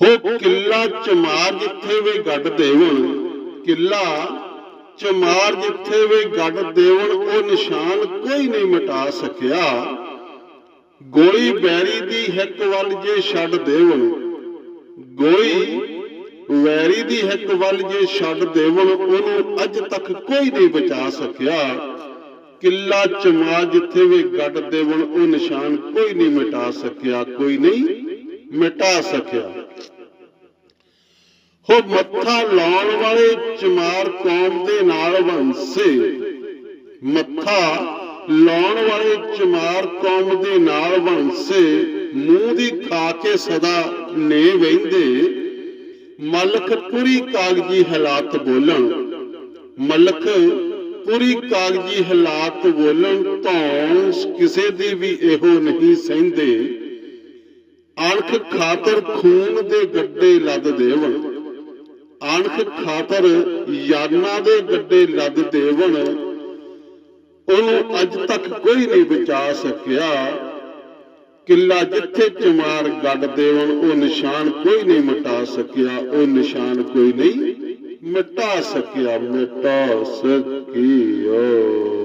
ਹੋ ਕਿੱਲਾ ਚਮਾਰ ਜਿੱਥੇ ਵੀ ਗੱਡ ਦੇਵਣ, ਕਿੱਲਾ ਚਮਾਰ ਜਿੱਥੇ ਵੀ ਗੱਡ ਦੇਵਣ, ਉਹ ਨਿਸ਼ਾਨ ਕੋਈ ਨਹੀਂ ਮਿਟਾ ਸਕਿਆ। ਗੋਲੀ ਬੈਰੀ ਦੀ ਹਿੱਕ ਵੱਲ ਜੇ ਛੱਡ ਦੇਵਣ, ਗੋਲੀ ਵੈਰੀ ਦੀ ਹਿੱਕ ਵੱਲ ਜੇ ਛੱਡ ਦੇਵਣ, ਉਹਨੂੰ ਅੱਜ ਤੱਕ ਕੋਈ ਨਹੀਂ ਬਚਾ ਸਕਿਆ। ਕਿੱਲਾ ਚਮਾ ਜਿੱਥੇ ਵੀ ਗੱਡ ਦੇਵਣ, ਉਹ ਨਿਸ਼ਾਨ ਕੋਈ ਨਹੀਂ ਮਿਟਾ ਸਕਿਆ, ਕੋਈ ਨਹੀਂ ਮਿਟਾ ਸਕਿਆ। ਹੋ ਮੱਥਾ ਲਾਉਣ ਵਾਲੇ ਚਮਾਰ ਕੌਮ ਦੇ ਨਾਲ ਵੰਸੇ। ਮੱਥਾ ਲਾਉਣ ਵਾਲੇ ਚਮਾਰ ਕੌਮ ਦੇ ਨਾਲ ਵੰਸੇ। ਮੂੰਹ ਦੀ ਖਾ ਕੇ ਸਦਾ ਨੇ ਵਹਿੰਦੇ। ਮਲਕ ਪੂਰੀ ਕਾਗਜੀ ਹਾਲਾਤ ਬੋਲਣ। ਮਲਕ ਪੂਰੀ ਕਾਗਜੀ ਹਾਲਾਤ ਬੋਲਣ ਧੌਣ ਕਿਸੇ ਦੀ ਵੀ ਇਹੋ ਨਹੀਂ ਸਹਿੰਦੇ। ਅਣਖ ਖਾਤਰ ਖੂਨ ਦੇ ਗੱਡੇ ਲੱਦ ਦੇਵਣ। ਅਣਖ ਖਾਤਰ ਯਾਨਾਂ ਦੇ ਗੱਡੇ ਲੱਦ ਦੇਵਣ, ਉਹਨੂੰ ਅੱਜ ਤੱਕ ਕੋਈ ਨਹੀਂ ਬਚਾ ਸਕਿਆ। ਕਿੱਲਾ ਜਿੱਥੇ ਚਮਾਰ ਗੱਡ ਦੇਵਣ, ਉਹ ਨਿਸ਼ਾਨ ਕੋਈ ਨਹੀਂ ਮਿਟਾ ਸਕਿਆ। ਉਹ ਨਿਸ਼ਾਨ ਕੋਈ ਨਹੀਂ ਮਿਟਾ ਸਕਿਆ। ਮਿਟਾ ਸਕਿਆ